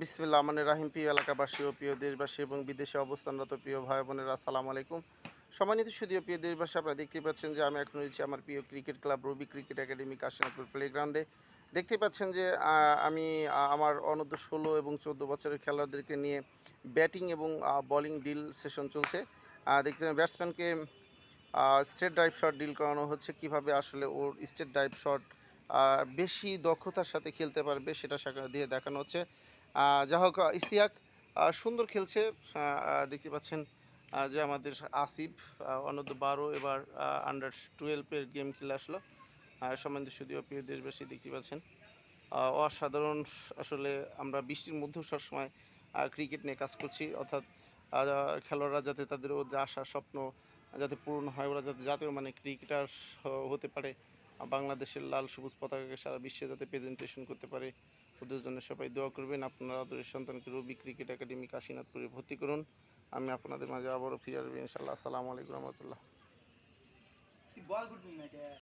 বিসমিল্লা আমানের রাহিম। প্রিয় এলাকাবাসী ও প্রিয় দেশবাসী এবং বিদেশে অবস্থানরত প্রিয় ভাই বোনেরা আসসালামু আলাইকুম। সম্মানিত সুদীয় প্রিয় দেশবাসী, আপনারা দেখতে পাচ্ছেন যে আমি এখন রয়েছি আমার প্রিয় cricket club Rabi cricket academy Kashinathpur প্লেগ্রাউন্ডে দেখতে পাচ্ছেন যে আমি আমার অনূর্ধ্ব ষোলো এবং চোদ্দ বছরের খেলোয়াড়দেরকে নিয়ে ব্যাটিং এবং বোলিং ডিল সেশন চলছে। দেখতে ব্যাটসম্যানকে স্টেট ড্রাইভ শট ডিল করানো হচ্ছে। কীভাবে আসলে ওর স্টেট ড্রাইভ শট বেশি দক্ষতার সাথে খেলতে পারবে সেটা দিয়ে দেখানো হচ্ছে। যা হোক ইস্তিয়াক সুন্দর খেলছে। দেখতে পাচ্ছেন যে আমাদের আসিফ অনূর্ধ্ব বারো এবার আন্ডার টুয়েলভের গেম খেলে আসলো। সম্বন্ধে যদিও প্রিয় দেশবাসী, দেখতে পাচ্ছেন অসাধারণ আসলে আমরা বৃষ্টির মধ্যেও সবসময় ক্রিকেট নিয়ে কাজ করছি। অর্থাৎ খেলোয়াড়রা যাতে তাদের ওদের আশা, স্বপ্ন যাতে পূরণ হয় ওরা যাতে জাতীয় মানে ক্রিকেটার হতে পারে। বাংলাদেশের লাল সবুজ পতাকাকে সারা বিশ্বে যাতে প্রেজেন্টেশন করতে পারে, ওদের জন্য সবাই দোয়া করবেন। আপনারা আদরের সন্তানকে রবি ক্রিকেট একাডেমি কাশীনাথপুরে ভর্তি করুন। আমি আপনাদের মাঝে আবারও ফিরে আসব ইনশাল্লাহ আসসালামু আলাইকুম রহমতুল্লাহ।